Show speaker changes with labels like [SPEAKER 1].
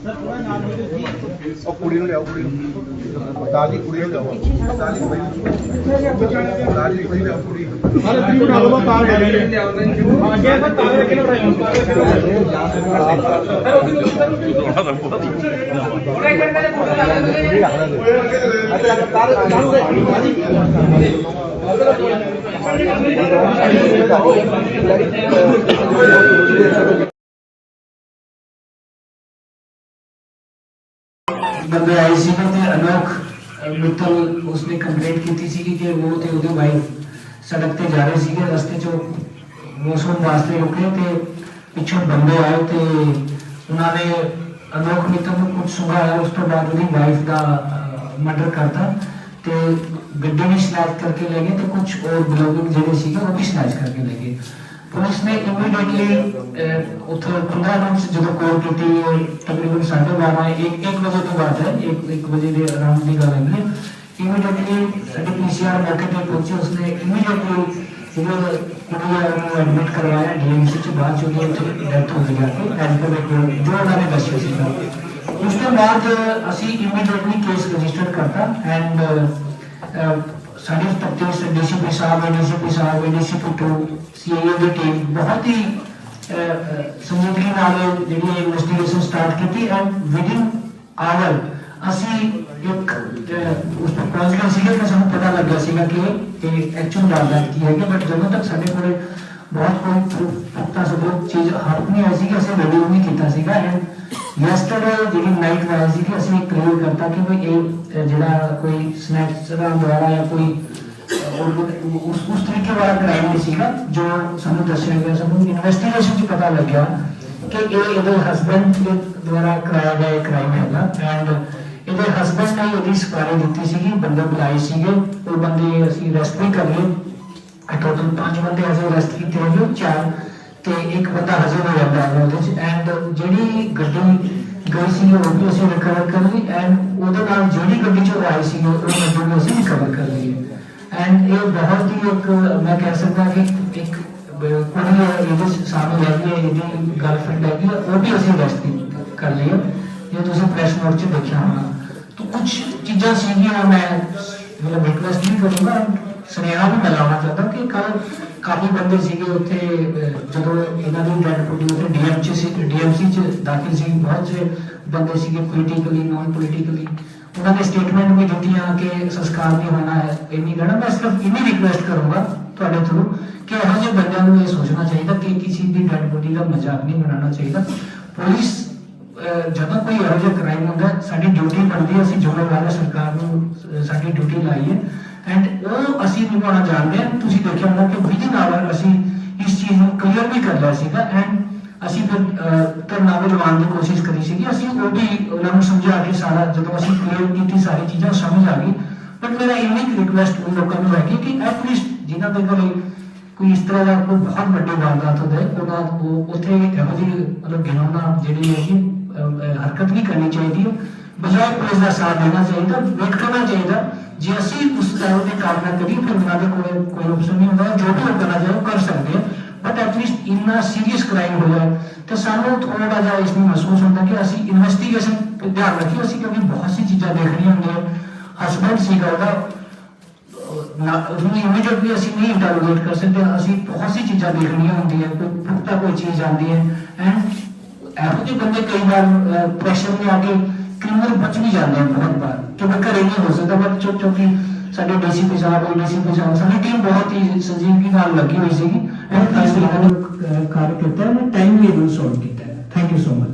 [SPEAKER 1] ਉਹ ਕੁੜੀ ਨੂੰ ਲਿਆਓ ਕੁੜੀ ਨੂੰ। ਦਾਲ ਦੀ ਕੁੜੀ ਨੂੰ ਲਿਆਓ। ਦਾਲ ਦੀ ਕੁੜੀ ਨੂੰ ਦਾਲ ਦੀ ਕੁੜੀ ਲਿਆਓ ਕੁੜੀ ਨੂੰ।
[SPEAKER 2] ਸਾਰੇ ਤੁਸੀਂ ਬਣਾ ਲਓ ਤਾਰ ਲੈ ਲੈ ਅੱਗੇ ਸਰ ਤਾਰ ਰੱਖ ਕੇ ਬਣਾਇਓ ਸਰ ਉਹ ਕਿਉਂ ਸਰ ਉਹਨੇ ਕਹਿੰਦੇ ਨੇ ਫੋਟੋ ਲਾ ਲੈਂਦੇ
[SPEAKER 1] ਅੱਛਾ ਦਾਲ ਦਾਲ ਦੇ
[SPEAKER 3] ਬੰਦੇ ਆਏ ਸੀ ਤੇ ਅਨੋਖ ਅਹ, ਮਿੱਤਲ ਉਸਨੇ ਕੰਪਲੇਂਟ ਕੀਤੀ ਸੀ ਕਿ ਉਹ ਤੇ ਉਹਦੀ ਵਾਈਫ ਸੜਕ ਤੇ ਜਾ ਰਹੇ ਸੀਗੇ ਰਸਤੇ 'ਚੋਂ ਮੌਸਮ ਵਾਸਤੇ ਰੁਕੇ ਤੇ ਪਿੱਛੋਂ ਬੰਦੇ ਆਏ ਤੇ ਉਹਨਾਂ ਨੇ ਅਨੋਖ ਮਿੱਤਲ ਨੂੰ ਕੁਝ ਸੁਣਾਇਆ ਉਸ ਤੋਂ ਬਾਅਦ ਉਹਦੀ ਵਾਈਫ ਦਾ ਮਰਡਰ ਕਰਤਾ ਤੇ ਗੱਡੀ ਵੀ ਸਨੈਚ ਕਰਕੇ ਲੈ ਗਏ ਤੇ ਕੁਝ ਹੋਰ ਬਿਲੋਗਿੰਗ ਜਿਹੜੇ ਸੀਗੇ ਉਹ ਵੀ ਸਨੈਚ ਕਰਕੇ ਲੈ ਗਏ ਪੁਲਿਸ ਨੇ ਇਮੀਡੀਏਟਲੀ ਉੱਥੇ 15 ਜਦੋਂ ਕਾਲ ਕੀਤੀ ਤਕਰੀਬਨ 12:30 ਇੱਕ ਇੱਕ ਵਜੇ ਤੋਂ ਬਾਅਦ ਹੈ ਇੱਕ ਇੱਕ ਵਜੇ ਦੇ ਅਰਾਊਂਡ ਦੀ ਗੱਲ ਹੈ ਇਮੀਡੀਏਟਲੀ ਸਾਡੀ ਪੀਸੀਆਰ ਮੌਕੇ ਤੇ ਪਹੁੰਚੀ, ਉਸਨੇ ਇਮੀਡੀਏਟਲੀ ਜਦੋਂ ਕੁੜੀ ਨੂੰ ਐਡਮਿਟ ਕਰਵਾਇਆ ਡੀਐਮਸੀ ਚ, ਬਾਅਦ ਚ ਉਹਦੀ ਉੱਥੇ ਡੈਥ ਹੋ ਗਈ ਜਾ ਕੇ ਪਰ ਜੋ ਉਹਨਾਂ ਨੇ ਦੱਸਿਆ ਸੀ। ਉਸ ਤੋਂ ਬਾਅਦ ਅਸੀਂ ਇਮੀਡੀਏਟਲੀ ਕੇਸ ਰਜਿਸਟਰ ਕਰਤਾ ਐਂਡ ਸਾਡੀ ਤਫਤੀਸ਼ ਡੀਸੀਪੀ ਸਾਹਿਬ ਡੀਸੀਪੀ ਸਾਹਿਬ ਡੀਸੀਪੀ ਟੂ ਸੀਆਈਏ ਦੀ ਟੀਮ ਬਹੁਤ ਹੀ ਅਹ, ਅਹ, ਸੰਜੀਦਗੀ ਨਾਲ ਜਿਹੜੀ ਇਨਵੈਸਟੀਗੇਸ਼ਨ ਸਟਾਰਟ ਕੀਤੀ ਐਂਡ ਵਿਦਿਨ ਆਵਰ ਅਸੀਂ ਇੱਕ ਅਹ, ਉਸ ਤੋਂ ਪਹੁੰਚ ਗਏ ਸੀਗੇ ਕਿ ਸਾਨੂੰ ਪਤਾ ਲੱਗਿਆ ਸੀਗਾ ਕਿ ਇਹ ਐਕਚੁਅਲ ਵਾਰਦਾਤ ਕੀ ਹੈਗੀ ਬਟ ਜਦੋਂ ਤੱਕ ਸਾਡੇ ਕੋਲੇ ਬਹੁਤ ਕੋਈ ਪੁਖਤਾ ਸਬੂਤ ਚੀਜ਼ ਹੱਥ ਨਹੀਂ ਆਈ ਸੀ ਕਿ ਅਸੀਂ ਵੀਡੀਓ ਨਹੀਂ ਕੀਤਾ ਸੀਗਾ ਐਂਡ ਯੈਸਟਰਡੇ ਜਿਹੜੀ ਨਾਈਟ ਵਾਈ ਸੀ ਕਿ ਅਸੀਂ ਕਲੀਅਰ ਕਰਤਾ ਕਿ ਵੀ ਇਹ ਅਹ, ਜਿਹੜਾ ਕੋਈ ਸਨੈਚਰਾਂ ਦੁਆਰਾ ਜਾਂ ਕੋਈ ਅਹ, ਉਹ- ਉਸ ਉਸ ਤਰੀਕੇ ਵਾਲਾ ਕ੍ਰਾਈਮ ਨਹੀਂ ਸੀਗਾ ਜੋ ਸਾਨੂੰ ਦੱਸਿਆ ਗਿਆ ਸਾਨੂੰ ਇਨਵੈਸਟੀਗੇਸ਼ਨ 'ਚ ਪਤਾ ਲੱਗਿਆ ਕਿ ਇਹ ਇਹਦੇ ਹਸਬੰਡ ਦੇ ਦੁਆਰਾ ਕਰਾਇਆ ਗਿਆ ਕ੍ਰਾਈਮ ਹੈਗਾ ਐਂਡ ਇਹਦੇ ਹਸਬੰਡ ਨੇ ਇਹਦੀ ਸਪਾਰੀ ਦਿੱਤੀ ਸੀਗੀ ਬੰਦੇ ਬੁਲਾਏ ਸੀਗੇ ਉਹ ਬੰਦੇ ਅਸੀਂ ਅਰੈਸਟ ਵੀ ਕਰ ਲਏ ਟੋਟਲ ਪੰਜ ਬੰਦੇ ਅਸੀਂ ਅਰੈਸਟ ਕੀਤੇ ਹੋਏ ਚਾਰ ਤੇ ਇੱਕ ਬੰਦਾ ਹਜੇ ਵੀ ਰਹਿੰਦਾ ਹੈ ਉਹਦੇ ਚ ਐਂਡ ਜਿਹੜੀ ਗੱਡੀ ਗਈ ਸੀ ਉਹ ਵੀ ਅਸੀਂ ਰਿਕਵਰ ਕਰ ਲਈ ਐਂਡ ਉਹਦੇ ਨਾਲ ਜਿਹੜੀ ਗੱਡੀ ਚ ਉਹ ਆਈ ਸੀ ਉਹ ਗੱਡੀ ਨੂੰ ਅਸੀਂ ਰਿਕਵਰ ਕਰ ਲਈ ਐਂਡ ਇਹ ਬਹੁਤ ਹੀ ਇੱਕ ਮੈਂ ਕਹਿ ਸਕਦਾ ਕਿ ਇੱਕ ਬ- ਕੁੜੀ ਹੈ, ਇਹਦੇ ਚ ਸਾਹਮਣੇ ਹੈਗੀ ਹੈ ਇਹਦੀ ਗਰਲਫ੍ਰੈਂਡ ਹੈਗੀ ਹੈ ਉਹ ਵੀ ਅਸੀਂ ਅਰੈਸਟ ਕਰ ਲਈ ਹੈ ਇਹ ਤੁਸੀਂ ਪ੍ਰੈਸ ਨੋਟ ਚ ਦੇਖਿਆ ਹੋਣਾ ਤਾਂ ਕੁਝ ਚੀਜ਼ਾਂ ਸੀਗੀਆਂ ਮੈਂ ਮਤਲਬ ਰਿਕਵੈਸਟ ਨਹੀਂ ਕਰੂੰਗਾ ਸੁਨੇਹਾ ਵੀ ਮੈਂ ਲਾਉਣਾ ਚਾਹੁੰਦਾ ਕਿ ਕੱਲ ਕਾਫੀ ਬੰਦੇ ਸੀਗੇ ਉੱਥੇ ਜਦੋਂ ਇਹਨਾਂ ਦੀ ਡੈਡ ਬੋਡੀ ਉੱਥੇ ਡੀਐਮਸੀ ਸੀ ਡੀਐਮਸੀ ਚ ਦਾਖਲ ਸੀ, ਬਹੁਤ ਸੇ ਬੰਦੇ ਸੀਗੇ ਪੋਲੀਟੀਕਲੀ ਨਾਨ ਪੋਲੀਟੀਕਲੀ ਉਹਨਾਂ ਨੇ ਸਟੇਟਮੈਂਟ ਵੀ ਦਿੱਤੀਆਂ ਕਿ ਸੰਸਕਾਰ ਨਹੀਂ ਹੋਣਾ ਹੈ। ਇੰਨੀ ਗਣਾ ਮੈਂ ਸਿਰਫ ਇੰਨੀ ਰਿਕਵੈਸਟ ਕਰੂੰਗਾ ਤੁਹਾਡੇ ਥਰੂ ਕਿ ਇਹੋ ਜਿਹੇ ਬੰਦਿਆਂ ਨੂੰ ਇਹ ਸੋਚਣਾ ਚਾਹੀਦਾ ਕਿ ਕਿਸੇ ਦੀ ਡੈਡ ਬੋਡੀ ਦਾ ਮਜ਼ਾਕ ਨਹੀਂ ਬਣਾਉਣਾ ਚਾਹੀਦਾ। ਪੁਲਿਸ ਜਦੋਂ ਕੋਈ ਇਹੋ ਜਿਹਾ ਕ੍ਰਾਈਮ ਹੁੰਦਾ, ਸਾਡੀ ਡਿਊਟੀ ਬਣਦੀ ਹੈ, ਅਸੀਂ ਜ਼ਿੰਮੇਵਾਰ ਸਰਕਾਰ ਨੂੰ ਸਾਡੀ ਡਿਊਟੀ ਲਾਈ ਹੈ ਐਂਡ ਉਹ ਅਸੀਂ ਨਿਭਾਉਣਾ ਜਾਣਦੇ ਹਾਂ। ਤੁਸੀਂ ਦੇਖਿਆ ਹੋਣਾ ਕਿ ਵਿਦਿਨ ਆਵਰ ਅਸੀਂ ਇਸ ਚੀਜ਼ ਨੂੰ ਕਲੀਅਰ ਵੀ ਕਰ ਲਿਆ ਸੀਗਾ। ਐਂਡ ਅਸੀਂ ਫਿਰ ਧਰਨਾ ਵੀ ਲਗਾਉਣ ਦੀ ਕੋਸ਼ਿਸ਼ ਕਰੀ ਸੀਗੀ। ਅਸੀਂ ਉਹ ਵੀ ਉਹਨਾਂ ਨੂੰ ਸਮਝਾ ਕੇ ਸਾਰਾ, ਜਦੋਂ ਅਸੀਂ ਕਲੀਅਰ ਕੀਤੀ ਸਾਰੀ ਚੀਜ਼ਾਂ ਸਮਝ ਆ ਗਈ। ਬਟ ਮੇਰਾ ਇੰਨੀ ਰਿਕੁਐਸਟ ਉਹ ਲੋਕਾਂ ਨੂੰ ਹੈਗੀ ਕਿ ਐਟਲੀਸਟ ਜਿਨ੍ਹਾਂ ਦੇ ਕੋਲ ਕੋਈ ਇਸ ਤਰ੍ਹਾਂ ਦਾ ਕੋਈ ਬਹੁਤ ਵੱਡੀ ਵਾਰਦਾਤ ਹੁੰਦੇ, ਉਹਨਾਂ ਉਹ ਉੱਥੇ ਇਹੋ ਜਿਹੀ, ਮਤਲਬ ਗਿਣਾਉਣਾ ਜਿਹੜੀ ਹੈ ਹਰਕਤ ਨਹੀਂ ਕਰਨੀ ਚਾਹੀਦੀ ਹੈ। बजाय पुलिस का साथ देना चाहिए था वेट करना चाहिए था। जैसी उस टाइम ने कामना करी, फिर मुनाफे कोई कोई ऑप्शन नहीं होगा जो भी वो करना चाहिए वो कर सकते हैं। बट एटलीस्ट इतना सीरियस क्राइम हो जाए तो सामने थोड़ा तो जहाँ इसमें महसूस होता कि असी इन्वेस्टिगेशन ध्यान रखिए असी क्योंकि बहुत सी चीज़ें देखनी होंगी। हस्बैंड सीखा होगा उसमें इमीडिएट भी असं नहीं इंटरोगेट कर सकते, असं बहुत सी चीज़ा देखनी होंगी, कोई पुख्ता कोई चीज़ आती है। एंड एहो जो बंदे कई बार प्रेशर में आके ਕ੍ਰਿਮੀਨਲ ਬਚ ਵੀ ਜਾਂਦੇ ਹਨ ਬਹੁਤ ਵਾਰ ਕਿਉਂਕਿ ਘਰੇ ਨਹੀਂ ਹੋ ਸਕਦਾ ਬਟ ਚੁੱਪ ਚੁੱਪ ਹੀ ਸਾਡੇ ਡੀਸੀਪੀ ਸਾਹਿਬ ਡੀਸੀਪੀ ਸਾਹਿਬ ਸਾਡੀ ਟੀਮ ਬਹੁਤ ਹੀ ਸੰਜੀਦਗੀ ਨਾਲ ਲੱਗੀ ਹੋਈ ਸੀਗੀ ਐਂਡ ਇਸ ਤਰ੍ਹਾਂ ਦਾ ਕਾਰਜ ਕੀਤਾ ਹੈ ਟਾਈਮਲੀ ਇਹਨੂੰ ਸੋਲਵ ਕੀਤਾ ਹੈ ਥੈਂਕ ਯੂ ਸੋ ਮਚ